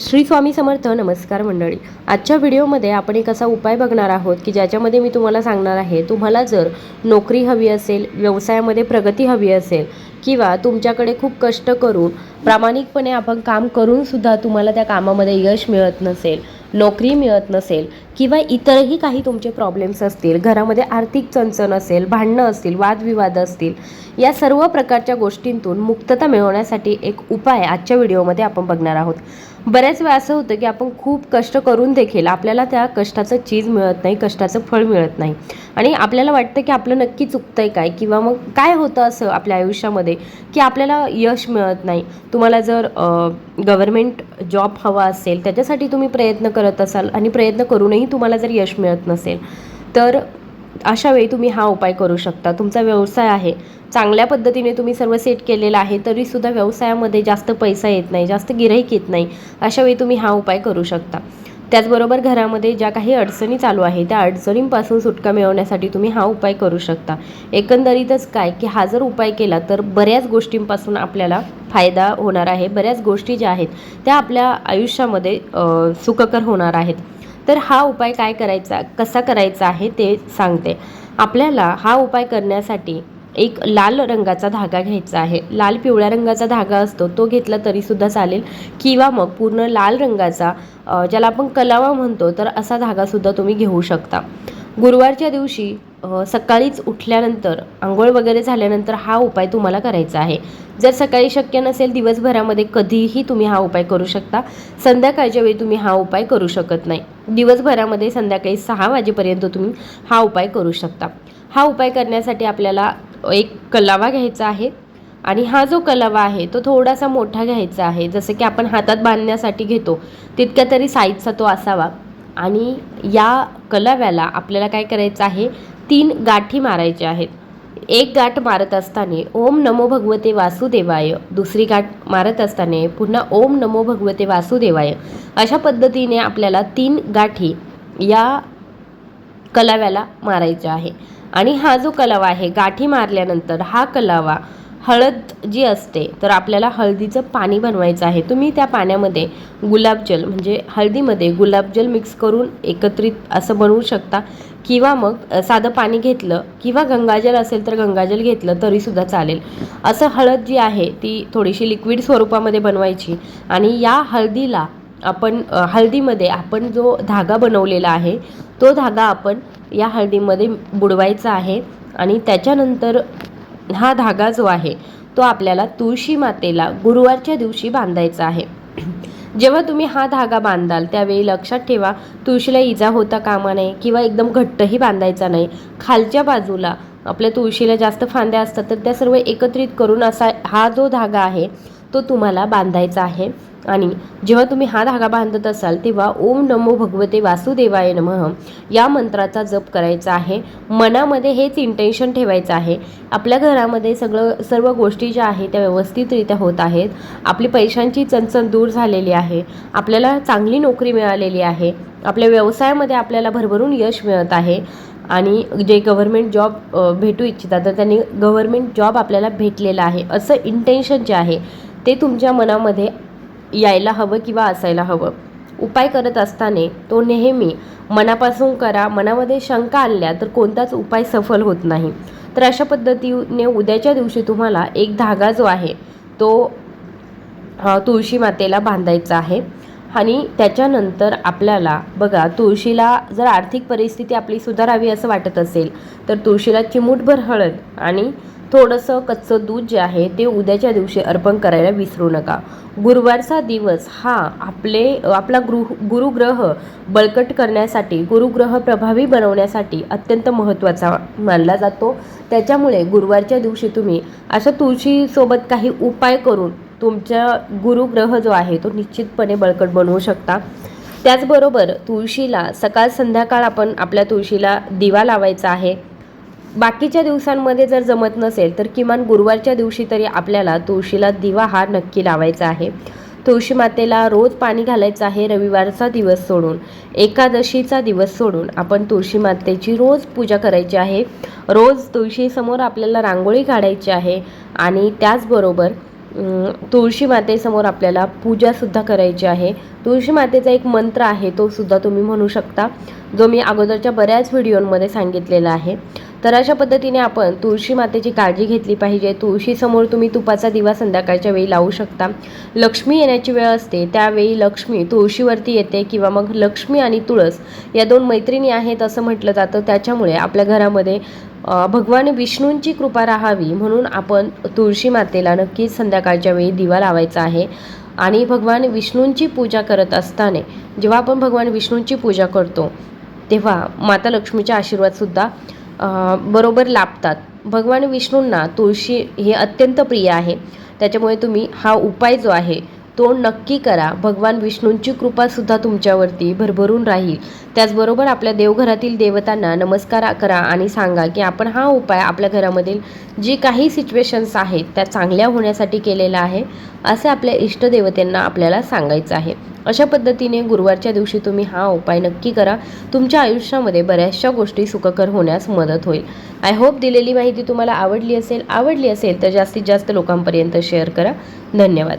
श्री स्वामी समर्थ नमस्कार मंडळी. आजच्या व्हिडिओमध्ये आपण एक असा उपाय बघणार आहोत की ज्याच्यामध्ये मी तुम्हाला सांगणार आहे तुम्हाला जर नोकरी हवी असेल व्यवसायामध्ये प्रगती हवी असेल किंवा तुमच्याकडे खूप कष्ट करून प्रामाणिकपणे आपण काम करूनसुद्धा तुम्हाला त्या कामामध्ये यश मिळत नसेल नोकरी मिळत नसेल किंवा इतरही काही तुमचे प्रॉब्लेम्स असतील घरामध्ये आर्थिक चणचण असेल भांडणं असतील वादविवाद असतील या सर्व प्रकारच्या गोष्टींतून मुक्तता मिळवण्यासाठी एक उपाय आजच्या व्हिडिओमध्ये आपण बघणार आहोत. बऱ्याच वेळा असं होतं की आपण खूप कष्ट करून देखील आपल्याला त्या कष्टाचं चीज मिळत नाही कष्टाचं फळ मिळत नाही. आणि आपल्याला वाटतं की आपलं नक्की चुकतं आहे काय किंवा मग काय होतं असं आपल्या आयुष्यामध्ये की आपल्याला यश मिळत नाही. तुम्हाला जर गव्हर्मेंट जॉब हवा असेल त्याच्यासाठी तुम्ही प्रयत्न करत असाल आणि प्रयत्न करूनही तुम्हाला जर यश मिळत नसेल तर अशा वेळी तुम्ही हा उपाय करू शकता. तुमचा व्यवसाय आहे. चांगल्या पद्धतीने तुम्ही सर्व सेट केलेला आहे तरीसुद्धा व्यवसायामध्ये जास्त पैसा येत नाही जास्त गिराईक येत नाही अशा वेळी तुम्ही हा उपाय करू शकता. त्याचबरोबर घरामध्ये ज्या काही अडचणी चालू आहे त्या अडचणींपासून सुटका मिळवण्यासाठी तुम्ही हा उपाय करू शकता. एकंदरीतच काय की हा जर उपाय केला तर बऱ्याच गोष्टींपासून आपल्याला फायदा होणार आहे. बऱ्याच गोष्टी ज्या आहेत त्या आपल्या आयुष्यामध्ये सुखकर होणार आहेत. तर हा उपाय काय करायचा कसा करायचा आहे ते सांगते. आपल्याला हा उपाय करण्यासाठी एक लाल रंगाचा धागा घ्यायचा आहे. लाल पिवळ्या रंगाचा धागा असतो तो घेतला तरीसुद्धा चालेल. किंवा मग पूर्ण लाल रंगाचा ज्याला आपण कलावा म्हणतो तर असा धागासुद्धा तुम्ही घेऊ शकता. गुरुवारच्या दिवशी सकाळीच उठल्यानंतर आंघोळ वगैरे झाल्यानंतर हा उपाय तुम्हाला करायचा आहे. जर सकाळी शक्य नसेल दिवसभरामध्ये कधीही तुम्ही हा उपाय करू शकता. संध्याकाळच्या वेळी तुम्ही हा उपाय करू शकत नाही. दिवसभरामध्ये संध्याकाळी सहा वाजेपर्यंत तुम्ही हा उपाय करू शकता. हा उपाय करण्यासाठी आपल्याला एक कलावा घ्यायचा आहे आणि हा जो कलावा आहे तो थोडासा मोठा घ्यायचा आहे. जसं की आपण हातात बांधण्यासाठी घेतो तितक्या तरी साईजचा तो असावा. आणि या कलाव्याला आपल्याला काय करायचं आहे तीन गाठी मारायच्या आहेत. एक गाठ मारत असताना ओम नमो भगवते वासुदेवाय दुसरी गाठ मारत असताना पुन्हा ओम नमो भगवते वासुदेवाय. अशा पद्धतीने आपल्याला तीन गाठी या कलाव्याला मारायच्या आहे. आणि हा जो कलावा आहे गाठी मारल्यानंतर हा कलावा हळद जी असते तर आपल्याला हळदीचं पाणी बनवायचं आहे. तुम्ही त्या पाण्यामध्ये गुलाबजल म्हणजे हळदीमध्ये गुलाबजल मिक्स करून एकत्रित असं बनवू शकता. किंवा मग साधं पाणी घेतलं किंवा गंगाजल असेल तर गंगाजल घेतलं तरीसुद्धा चालेल. असं हळद जी आहे ती थोडीशी लिक्विड स्वरूपामध्ये बनवायची. आणि या हळदीला आपण हळदीमध्ये आपण जो धागा बनवलेला आहे तो धागा आपण या हळदीमध्ये बुडवायचा आहे. आणि त्याच्यानंतर हा धागा जो आहे तो आपल्याला तुळशी मातेला गुरुवारच्या दिवशी बांधायचा आहे. जेव्हा तुम्ही हा धागा बांधाल त्यावेळी लक्षात ठेवा तुळशीला इजा होता कामा नये किंवा एकदम घट्टही बांधायचा नाही. खालच्या बाजूला आपल्या तुळशीला जास्त फांद्या असतात तर त्या सर्व एकत्रित करून असा हा जो धागा आहे तो तुम्हाला बांधायचा आहे. आणि जेव्हा तुम्ही हा धागा बांधत असाल तेव्हा ओम नमो भगवते वासुदेवाय नमः या मंत्राचा जप करायचा आहे. मनामध्ये हेच इंटेन्शन ठेवायचं आहे. आपल्या घरामध्ये सगळं सर्व गोष्टी ज्या आहेत त्या व्यवस्थितरित्या होत आहेत. आपली पैशांची चणचण दूर झालेली आहे. आपल्याला चांगली नोकरी मिळालेली आहे. आपल्या व्यवसायामध्ये आपल्याला भरभरून यश मिळत आहे. आणि जे गव्हर्मेंट जॉब भेटू इच्छितात तर त्यांनी गव्हर्मेंट जॉब आपल्याला भेटलेला आहे. असं इंटेन्शन जे आहे ते तुमच्या मनामध्ये यायला हवं किंवा असायला हवं. उपाय करत असताना तो नेहमी मनापासून करा मनामध्ये शंका आणल्या तर कोणताच उपाय सफल होत नाही. तर अशा पद्धतीने उद्याच्या दिवशी तुम्हाला एक धागा जो आहे तो तुळशी मातेला बांधायचा आहे. आणि त्याच्यानंतर आपल्याला बघा तुळशीला जर आर्थिक परिस्थिती आपली सुधारावी असं वाटत असेल तर तुळशीला चिमूटभर हळद आणि थोडंसं कच्चं दूध जे आहे ते उद्याच्या दिवशी अर्पण करायला विसरू नका. गुरुवारचा दिवस हा आपले आपला गृह गुरुग्रह बळकट करण्यासाठी गुरुग्रह प्रभावी बनवण्यासाठी अत्यंत महत्त्वाचा मानला जातो. त्याच्यामुळे गुरुवारच्या दिवशी तुम्ही अशा तुळशीसोबत काही उपाय करून तुमच्या गुरुग्रह जो आहे तो निश्चितपणे बळकट बनवू शकता. त्याचबरोबर तुळशीला सकाळ संध्याकाळ आपण आपल्या तुळशीला दिवा लावायचा आहे. बाकीच्या दिवसांमध्ये जर जमत नसेल तर किमान गुरुवारच्या दिवशी तरी आपल्याला तुळशीला दिवा हा नक्की लावायचा आहे. तुळशी मातेला रोज पाणी घालायचं आहे रविवारचा दिवस सोडून. एकादशीचा दिवस सोडून आपण तुळशी मातेची रोज पूजा करायची आहे. रोज तुळशीसमोर आपल्याला रांगोळी काढायची आहे आणि त्याचबरोबर तुळशी मातेसमोर आपल्याला पूजासुद्धा करायची आहे. तुळशी मातेचा एक मंत्र आहे तो सुद्धा तुम्ही म्हणू शकता जो मी अगोदरच्या बऱ्याच व्हिडिओमध्ये सांगितलेला आहे. तर अशा पद्धतीने आपण तुळशी मातेची काळजी घेतली पाहिजे. तुळशीसमोर तुम्ही तुपाचा दिवा संध्याकाळच्या वेळी लावू शकता. लक्ष्मी येण्याची वेळ असते त्यावेळी लक्ष्मी तुळशीवरती येते किंवा मग लक्ष्मी आणि तुळस या दोन मैत्रिणी आहेत असं म्हटलं जातं. त्याच्यामुळे आपल्या घरामध्ये भगवान विष्णूंची कृपा राहावी म्हणून आपण तुळशी मातेला नक्कीच संध्याकाळच्या वेळी दिवा लावायचा आहे. आणि भगवान विष्णूंची पूजा करत असताना जेव्हा आपण भगवान विष्णूंची पूजा करतो तेव्हा माता लक्ष्मीचे आशीर्वादसुद्धा बरोबर लाभतात. भगवान विष्णूंना तुळशी हे अत्यंत प्रिय आहे. त्याच्यामुळे तुम्ही हा उपाय जो आहे तो नक्की करा. भगवान विष्णूंची कृपासुद्धा तुमच्यावरती भरभरून राहील. त्याचबरोबर आपल्या देवघरातील देवतांना नमस्कार करा आणि सांगा की आपण हा उपाय आपल्या घरामधील जी काही सिच्युएशन्स आहेत त्या चांगल्या होण्यासाठी केलेला आहे असे आपल्या इष्टदेवतेंना आपल्याला सांगायचं आहे. अशा पद्धतीने गुरुवारच्या दिवशी तुम्ही हा उपाय नक्की करा. तुमच्या आयुष्यामध्ये बऱ्याचशा गोष्टी सुखकर होण्यास मदत होईल. आय होप दिलेली माहिती तुम्हाला आवडली असेल आवडली असेल तर जास्तीत जास्त लोकांपर्यंत शेअर करा. धन्यवाद.